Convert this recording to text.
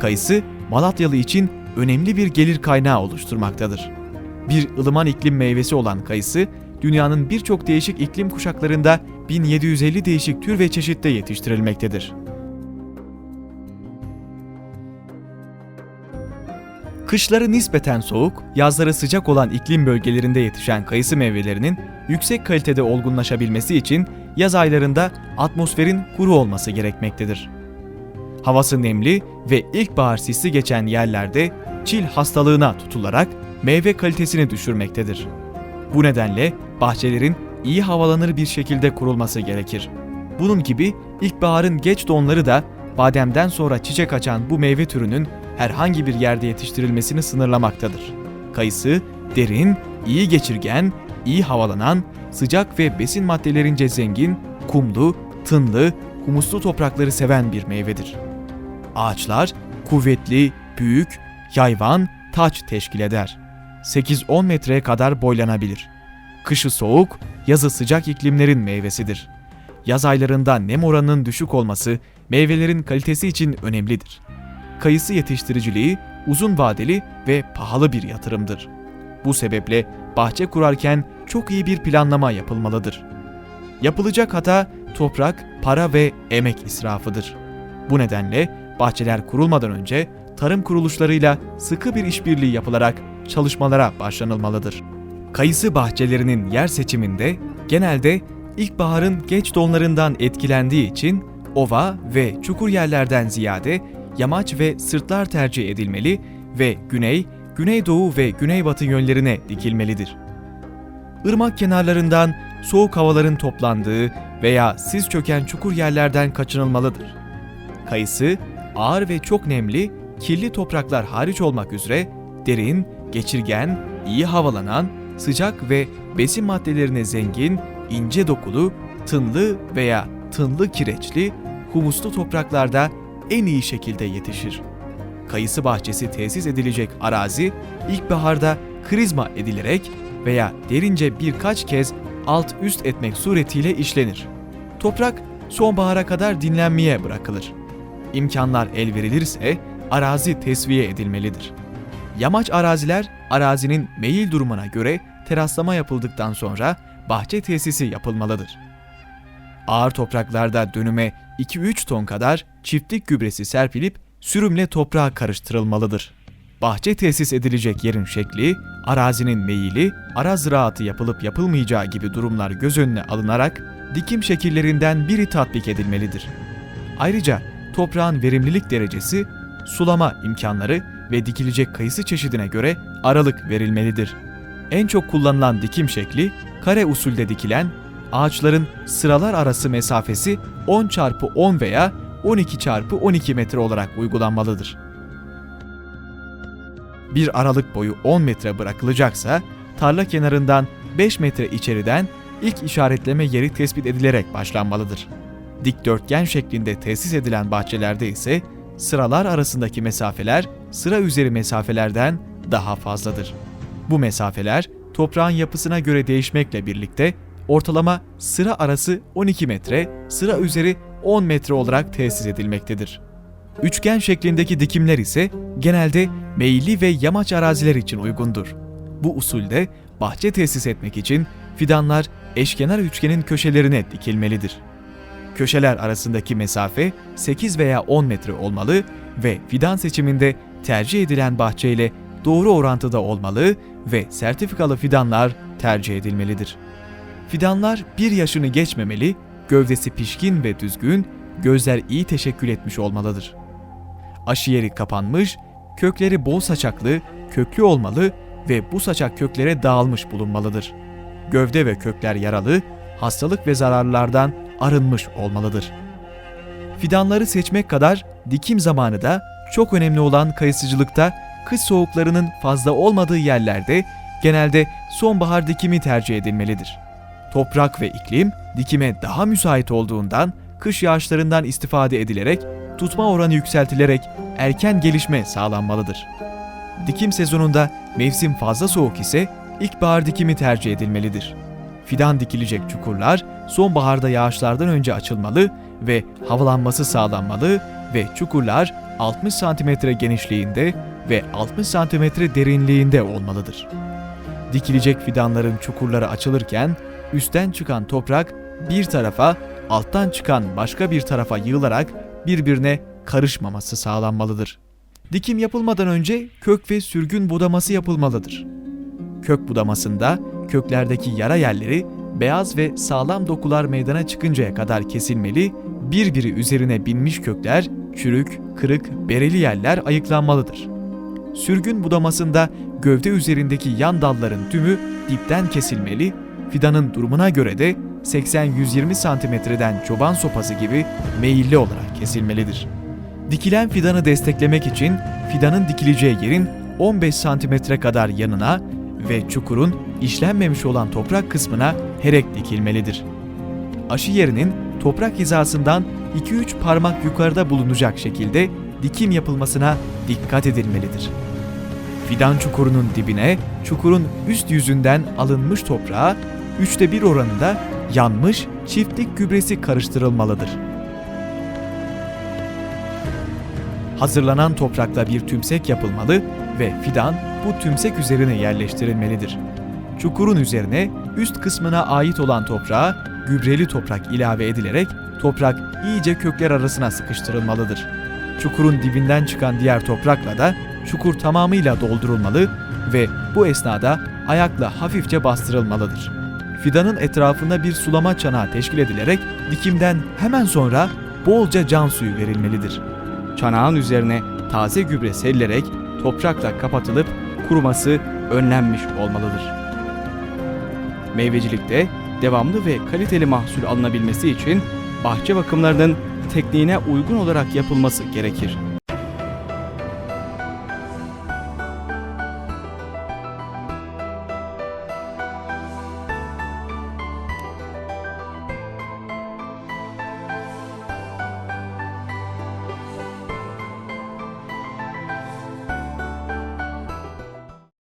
Kayısı, Malatyalı için önemli bir gelir kaynağı oluşturmaktadır. Bir ılıman iklim meyvesi olan kayısı, dünyanın birçok değişik iklim kuşaklarında 1750 değişik tür ve çeşitte yetiştirilmektedir. Kışları nispeten soğuk, yazları sıcak olan iklim bölgelerinde yetişen kayısı meyvelerinin yüksek kalitede olgunlaşabilmesi için yaz aylarında atmosferin kuru olması gerekmektedir. Havası nemli ve ilkbahar sisli geçen yerlerde çil hastalığına tutularak meyve kalitesini düşürmektedir. Bu nedenle bahçelerin iyi havalanır bir şekilde kurulması gerekir. Bunun gibi ilkbaharın geç donları da bademden sonra çiçek açan bu meyve türünün herhangi bir yerde yetiştirilmesini sınırlamaktadır. Kayısı, derin, iyi geçirgen, iyi havalanan, sıcak ve besin maddelerince zengin, kumlu, tınlı, humuslu toprakları seven bir meyvedir. Ağaçlar kuvvetli, büyük, yayvan, taç teşkil eder. 8-10 metreye kadar boylanabilir. Kışı soğuk, yazı sıcak iklimlerin meyvesidir. Yaz aylarında nem oranının düşük olması meyvelerin kalitesi için önemlidir. Kayısı yetiştiriciliği uzun vadeli ve pahalı bir yatırımdır. Bu sebeple bahçe kurarken çok iyi bir planlama yapılmalıdır. Yapılacak hata toprak, para ve emek israfıdır. Bu nedenle bahçeler kurulmadan önce tarım kuruluşlarıyla sıkı bir işbirliği yapılarak çalışmalara başlanılmalıdır. Kayısı bahçelerinin yer seçiminde genelde ilkbaharın geç donlarından etkilendiği için ova ve çukur yerlerden ziyade yamaç ve sırtlar tercih edilmeli ve güney, güneydoğu ve güneybatı yönlerine dikilmelidir. Irmak kenarlarından soğuk havaların toplandığı veya sis çöken çukur yerlerden kaçınılmalıdır. Kayısı, ağır ve çok nemli, kirli topraklar hariç olmak üzere derin, geçirgen, iyi havalanan, sıcak ve besin maddelerine zengin, ince dokulu, tınlı veya tınlı kireçli, humuslu topraklarda en iyi şekilde yetişir. Kayısı bahçesi tesis edilecek arazi ilkbaharda krizma edilerek veya derince birkaç kez alt üst etmek suretiyle işlenir. Toprak sonbahara kadar dinlenmeye bırakılır. İmkanlar el verilirse arazi tesviye edilmelidir. Yamaç araziler arazinin meyil durumuna göre teraslama yapıldıktan sonra bahçe tesisi yapılmalıdır. Ağır topraklarda dönüme 2-3 ton kadar çiftlik gübresi serpilip sürümle toprağa karıştırılmalıdır. Bahçe tesis edilecek yerin şekli, arazinin meyili, ara ziraatı yapılıp yapılmayacağı gibi durumlar göz önüne alınarak dikim şekillerinden biri tatbik edilmelidir. Ayrıca toprağın verimlilik derecesi, sulama imkanları ve dikilecek kayısı çeşidine göre aralık verilmelidir. En çok kullanılan dikim şekli, kare usulde dikilen, ağaçların sıralar arası mesafesi 10 çarpı 10 veya 12 çarpı 12 metre olarak uygulanmalıdır. Bir aralık boyu 10 metre bırakılacaksa, tarla kenarından 5 metre içeriden ilk işaretleme yeri tespit edilerek başlanmalıdır. Dikdörtgen şeklinde tesis edilen bahçelerde ise sıralar arasındaki mesafeler sıra üzeri mesafelerden daha fazladır. Bu mesafeler toprağın yapısına göre değişmekle birlikte ortalama sıra arası 12 metre, sıra üzeri 10 metre olarak tesis edilmektedir. Üçgen şeklindeki dikimler ise genelde meyilli ve yamaç araziler için uygundur. Bu usulde bahçe tesis etmek için fidanlar eşkenar üçgenin köşelerine dikilmelidir. Köşeler arasındaki mesafe 8 veya 10 metre olmalı ve fidan seçiminde tercih edilen bahçeyle doğru orantıda olmalı ve sertifikalı fidanlar tercih edilmelidir. Fidanlar bir yaşını geçmemeli, gövdesi pişkin ve düzgün, gözler iyi teşekkül etmiş olmalıdır. Aşı yeri kapanmış, kökleri bol saçaklı, köklü olmalı ve bu saçak köklere dağılmış bulunmalıdır. Gövde ve kökler yaralı, hastalık ve zararlardan arınmış olmalıdır. Fidanları seçmek kadar dikim zamanı da çok önemli olan kayısıcılıkta kış soğuklarının fazla olmadığı yerlerde genelde sonbahar dikimi tercih edilmelidir. Toprak ve iklim dikime daha müsait olduğundan kış yağışlarından istifade edilerek tutma oranı yükseltilerek erken gelişme sağlanmalıdır. Dikim sezonunda mevsim fazla soğuk ise ilkbahar dikimi tercih edilmelidir. Fidan dikilecek çukurlar sonbaharda yağışlardan önce açılmalı ve havalanması sağlanmalı ve çukurlar 60 cm genişliğinde ve 60 cm derinliğinde olmalıdır. Dikilecek fidanların çukurları açılırken üstten çıkan toprak bir tarafa, alttan çıkan başka bir tarafa yığılarak birbirine karışmaması sağlanmalıdır. Dikim yapılmadan önce kök ve sürgün budaması yapılmalıdır. Kök budamasında köklerdeki yara yerleri beyaz ve sağlam dokular meydana çıkıncaya kadar kesilmeli, birbiri üzerine binmiş kökler, çürük, kırık, bereli yerler ayıklanmalıdır. Sürgün budamasında gövde üzerindeki yan dalların tümü dipten kesilmeli, fidanın durumuna göre de 80-120 santimetreden çoban sopası gibi meyilli olarak kesilmelidir. Dikilen fidanı desteklemek için fidanın dikileceği yerin 15 santimetre kadar yanına ve çukurun işlenmemiş olan toprak kısmına herek dikilmelidir. Aşı yerinin toprak hizasından 2-3 parmak yukarıda bulunacak şekilde dikim yapılmasına dikkat edilmelidir. Fidan çukurunun dibine çukurun üst yüzünden alınmış toprağa üçte bir oranında yanmış çiftlik gübresi karıştırılmalıdır. Hazırlanan toprakla bir tümsek yapılmalı ve fidan bu tümsek üzerine yerleştirilmelidir. Çukurun üzerine üst kısmına ait olan toprağa gübreli toprak ilave edilerek toprak iyice kökler arasına sıkıştırılmalıdır. Çukurun dibinden çıkan diğer toprakla da çukur tamamıyla doldurulmalı ve bu esnada ayakla hafifçe bastırılmalıdır. Fidanın etrafında bir sulama çanağı teşkil edilerek dikimden hemen sonra bolca can suyu verilmelidir. Çanağın üzerine taze gübre serilerek toprakla kapatılıp kuruması önlenmiş olmalıdır. Meyvecilikte devamlı ve kaliteli mahsul alınabilmesi için bahçe bakımlarının tekniğine uygun olarak yapılması gerekir.